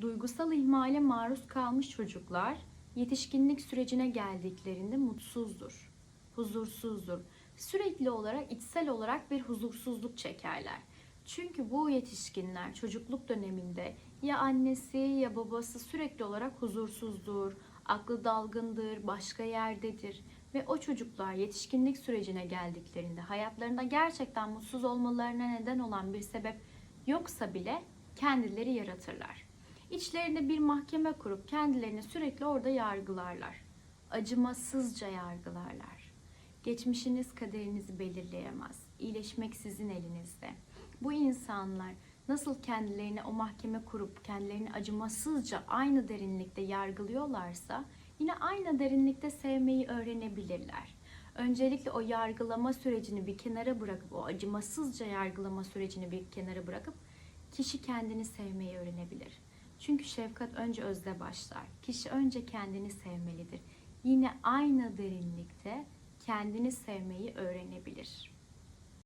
Duygusal ihmale maruz kalmış çocuklar yetişkinlik sürecine geldiklerinde mutsuzdur, huzursuzdur. Sürekli olarak içsel olarak bir huzursuzluk çekerler. Çünkü bu yetişkinler çocukluk döneminde ya annesi ya babası sürekli olarak huzursuzdur, aklı dalgındır, başka yerdedir ve o çocuklar yetişkinlik sürecine geldiklerinde hayatlarında gerçekten mutsuz olmalarına neden olan bir sebep yoksa bile kendileri yaratırlar. İçlerinde bir mahkeme kurup kendilerini sürekli orada yargılarlar. Acımasızca yargılarlar. Geçmişiniz kaderinizi belirleyemez. İyileşmek sizin elinizde. Bu insanlar nasıl kendilerini o mahkeme kurup kendilerini acımasızca aynı derinlikte yargılıyorlarsa yine aynı derinlikte sevmeyi öğrenebilirler. Öncelikle o yargılama sürecini bir kenara bırakıp o acımasızca yargılama sürecini bir kenara bırakıp kişi kendini sevmeyi öğrenebilir. Çünkü şefkat önce özde başlar. Kişi önce kendini sevmelidir. Yine aynı derinlikte kendini sevmeyi öğrenebilir.